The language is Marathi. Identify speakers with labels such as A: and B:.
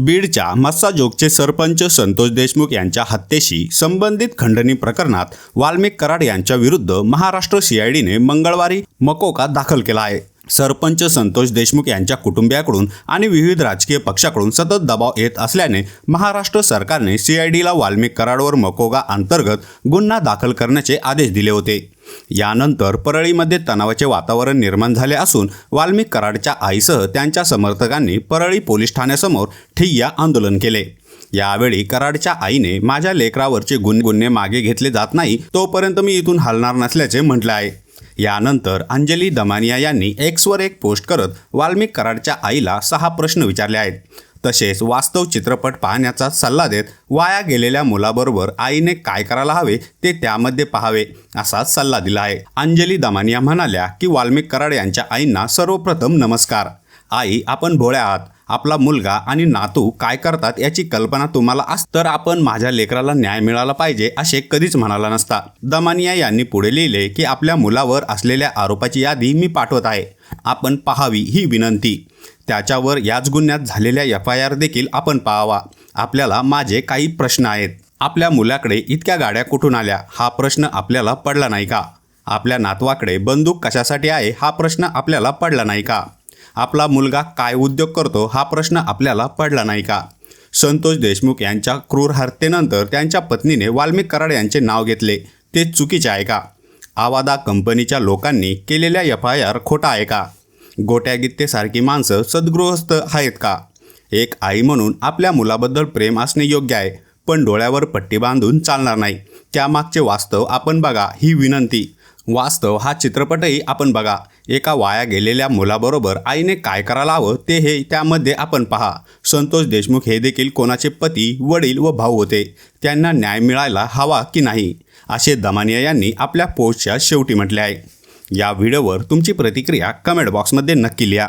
A: बीडच्या मस्साजोगचे सरपंच संतोष देशमुख यांच्या हत्येशी संबंधित खंडणी प्रकरणात वाल्मिक कराड यांच्या विरुद्ध महाराष्ट्र सीआयडीने मंगळवारी मकोका दाखल केला आहे. सरपंच संतोष देशमुख यांच्या कुटुंबियाकडून आणि विविध राजकीय पक्षाकडून सतत दबाव येत असल्याने महाराष्ट्र सरकारने सीआयडीला वाल्मिक कराडवर मकोगा अंतर्गत गुन्हा दाखल करण्याचे आदेश दिले होते. यानंतर परळीमध्ये तणावाचे वातावरण निर्माण झाले असून वाल्मिक कराडच्या आईसह त्यांच्या समर्थकांनी परळी पोलीस ठाण्यासमोर ठिय्या आंदोलन केले. यावेळी कराडच्या आईने माझ्या लेकरावरचे गुन्हे गुन्हे मागे घेतले जात नाही तोपर्यंत मी इथून हलणार नसल्याचे म्हटले आहे. यानंतर अंजली दमानिया यांनी एक्सवर एक पोस्ट करत वाल्मिक कराडच्या आईला सहा प्रश्न विचारले आहेत. तसेच वास्तव चित्रपट पाहण्याचा सल्ला देत वाया गेलेल्या मुलाबरोबर आईने काय करायला हवे ते त्यामध्ये पाहावे असा सल्ला दिला आहे. अंजली दमानिया म्हणाल्या की वाल्मिक कराड यांच्या आईंना सर्वप्रथम नमस्कार. आई आपण भोळ्या आहात. आपला मुलगा आणि नातू काय करतात याची कल्पना तुम्हाला अस तर आपण माझ्या लेकराला न्याय मिळाला पाहिजे असे कधीच म्हणाला नसता. दमानिया यांनी पुढे लिहिले की आपल्या मुलावर असलेल्या आरोपाची यादी मी पाठवत आहे. आपण पाहावी ही विनंती. त्याच्यावर याच गुन्ह्यात झालेल्या एफ आय आर देखील आपण पाहावा. आपल्याला माझे काही प्रश्न आहेत. आपल्या मुलाकडे इतक्या गाड्या कुठून आल्या? हा प्रश्न आपल्याला पडला नाही का? आपल्या नातवाकडे बंदूक कशासाठी आहे? हा प्रश्न आपल्याला पडला नाही का? आपला मुलगा काय उद्योग करतो हा प्रश्न आपल्याला पडला नाही का? संतोष देशमुख यांच्या क्रूर हत्येनंतर त्यांच्या पत्नीने वाल्मिक कराड यांचे नाव घेतले. ते चुकीचे आहे का? आवादा कंपनीच्या लोकांनी केलेल्या एफ आय आर खोटा आहे का? गोट्यागित्तेसारखी माणसं सद्गृहस्थ आहेत का? एक आई म्हणून आपल्या मुलाबद्दल प्रेम असणे योग्य आहे पण डोळ्यावर पट्टी बांधून चालणार नाही. त्यामागचे वास्तव आपण बघा ही विनंती. वास्तव हा चित्रपटही आपण बघा. एका वाया गेलेल्या मुलाबरोबर आईने काय करायला हवं ते हे त्यामध्ये आपण पहा. संतोष देशमुख हे देखील कोणाचे पती वडील व भाऊ होते. त्यांना न्याय मिळायला हवा की नाही? असे दमानिया यांनी आपल्या पोस्टच्या शेवटी म्हटले आहे. या व्हिडिओवर तुमची प्रतिक्रिया कमेंट बॉक्समध्ये नक्की लिहा.